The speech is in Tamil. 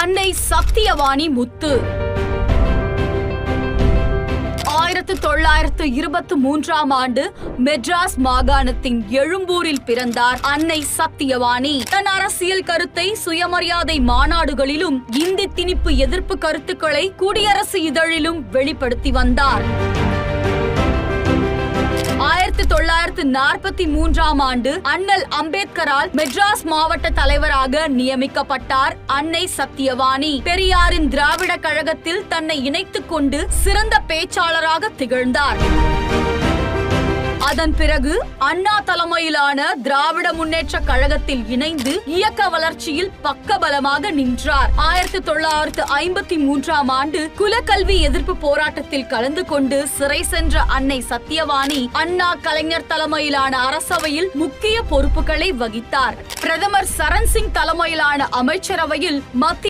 அன்னை சத்தியவாணி முத்து. ஆயிரத்து தொள்ளாயிரத்து இருபத்தி மூன்றாம் ஆண்டு மெட்ராஸ் மாகாணத்தின் எழும்பூரில் பிறந்தார் அன்னை சத்தியவாணி. தன் அரசியல் கருத்தை சுயமரியாதை மாநாடுகளிலும் இந்தி திணிப்பு எதிர்ப்பு கருத்துக்களை குடியரசு இதழிலும் வெளிப்படுத்தி வந்தார். நாற்பத்தி மூன்றாம் ஆண்டு அண்ணல் அம்பேத்கரால் மெட்ராஸ் மாவட்ட தலைவராக நியமிக்கப்பட்டார் அன்னை சத்தியவாணி பெரியாரின் திராவிட கழகத்தில் தன்னை இணைத்துக் கொண்டு சிறந்த பேச்சாளராக திகழ்ந்தார். அதன் பிறகு அண்ணா தலைமையிலான திராவிட முன்னேற்ற கழகத்தில் இணைந்து இயக்க வளர்ச்சியில் பக்கபலமாக நின்றார். ஆயிரத்தி தொள்ளாயிரத்து ஐம்பத்தி மூன்றாம் ஆண்டு குலக்கல்வி எதிர்ப்பு போராட்டத்தில் கலந்து கொண்டு சிறை சென்ற அன்னை சத்தியவாணி அண்ணா கலைஞர் தலைமையிலான அரசவையில் முக்கிய பொறுப்புகளை வகித்தார். பிரதமர் சரண் சிங் தலைமையிலான அமைச்சரவையில் மத்திய